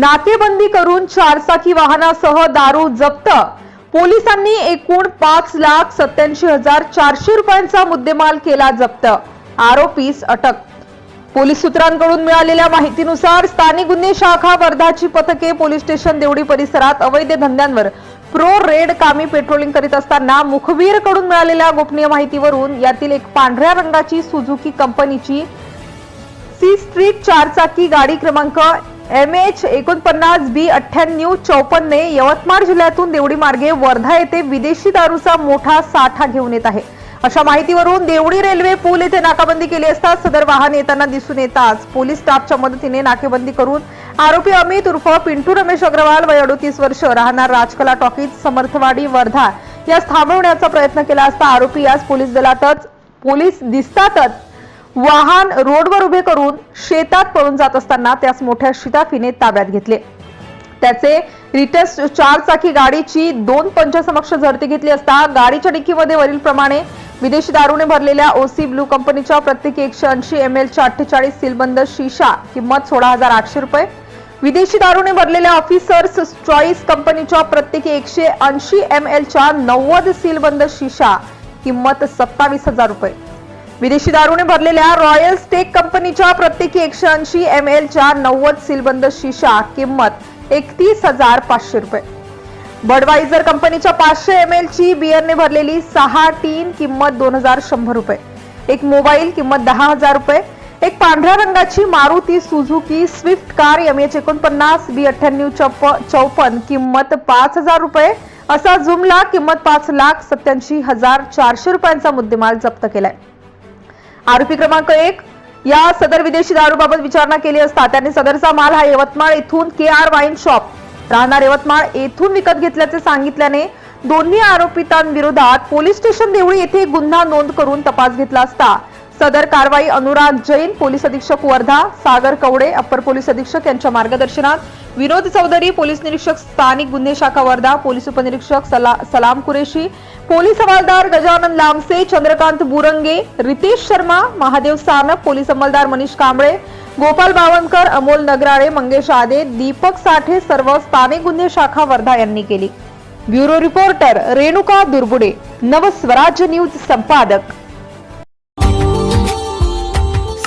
नाकेबंदी करून चारचाकी वाहनासह दारू जप्त. पोलिसांनी एकूण पाच लाख सत्याऐंशी हजार चारशे रुपयांचा मुद्देमाल केला जप्त. आरोपीस अटक. पोलीस सूत्रांकडून मिळालेल्या माहितीनुसार स्थानिक गुन्हे शाखा वर्धाची पथके पोलीस स्टेशन देवडी परिसरात अवैध धंद्यांवर प्रो रेड कामी पेट्रोलिंग करीत असताना मुखबीरकडून मिळालेल्या गोपनीय माहितीवरून यातील एक पांढऱ्या रंगाची सुझुकी कंपनीची सी स्ट्रीट चारचाकी गाडी क्रमांक एम एच एकोणपन्नास बी अठ्ठ्याण्णव चौपन्नने यवतमाळ जिल्ह्यातून देवडी मार्गे वर्धा येथे विदेशी दारूचा मोठा साठा घेऊन येत आहे. अशा माहितीवरून देवडी रेल्वे पूल येथे नाकाबंदी केली असता सदर वाहन येताना दिसून येताच पोलीस स्टाफच्या मदतीने नाकेबंदी करून आरोपी अमित उर्फ पिंटू रमेश अग्रवाल वय अडोतीस वर्ष राहणार राजकला टॉकीज समर्थवाडी वर्धा. यास थांबवण्याचा प्रयत्न केला असता आरोपी यास पोलीस दलातच पोलीस दिसतातच वाहन रोडवर उभे करून शेतात पळून जात असताना त्यास मोठ्या शिताफीने ताब्यात घेतले. त्याचे रिटेस्ट चार चाकी गाडीची दोन पंचासमक्ष झडती घेतली असता गाडीच्या डिक्कीमध्ये वरील प्रमाणे विदेशी दारूने भरलेल्या ओसी ब्लू कंपनीच्या प्रत्येकी एकशे ऐंशी एम एलच्या अठ्ठेचाळीस सीलबंद शिशा किंमत सोळा हजार आठशे रुपये. विदेशी दारूने भरलेल्या ऑफिसर्स चॉईस कंपनीच्या प्रत्येकी एकशे ऐंशी एम एलच्या नव्वद सीलबंद शिशा किंमत सत्तावीस हजार रुपये. विदेशी दारूने भरलेल्या रॉयल स्टेक कंपनीच्या प्रत्येकी एकशे ऐंशी एम एलच्या नव्वद सीलबंद शिशा किंमत एकतीस हजार पाचशे रुपये. बडवायझर कंपनीच्या पाचशे एम एलची बियरने भरलेली सहा टीन किंमत दोन हजार शंभर रुपये. एक मोबाईल किंमत दहा हजार रुपये. एक पांढऱ्या रंगाची Maruti Suzuki Swift car M H एकोणपन्नास बी अठ्ठ्याण्णव चौप चौपन्न किंमत पाच हजार रुपये. असा जुमला किंमत पाच लाख सत्याऐंशी हजार चारशे रुपयांचा मुद्देमाल जप्त केलाय. आरोपी क्रमांक एक. या सदर विदेशी दारूबाबत विचारणा केली असता त्यांनी सदरचा माल हा यवतमाळ येथून के आर वाईन शॉप राहणार यवतमाळ येथून विकत घेतल्याचे सांगितल्याने दोन्ही आरोपितांविरोधात पोलीस स्टेशन देवळी येथे गुन्हा नोंद करून तपास घेतला असता. सदर कारवाई अनुराग जैन पोलीस अधीक्षक वर्धा सागर कवडे अप्पर पोलीस अधीक्षक यांच्या मार्गदर्शनात. विनोद चौधरी पोलीस निरीक्षक स्थानिक गुन्हे शाखा वर्धा पोलीस उपनिरीक्षक सला, सलाम कुरेशी पोलीस हवालदार गजानन लांबसे चंद्रकांत बुरंगे रितेश शर्मा महादेव सानप पोलीस अंमलदार मनीष कांबळे गोपाल बावनकर अमोल नगराळे मंगेश आदे दीपक साठे सर्व स्थानिक गुन्हे शाखा वर्धा यांनी केली. Bureau reporter Renuka Durbude Navswarajya news संपादक.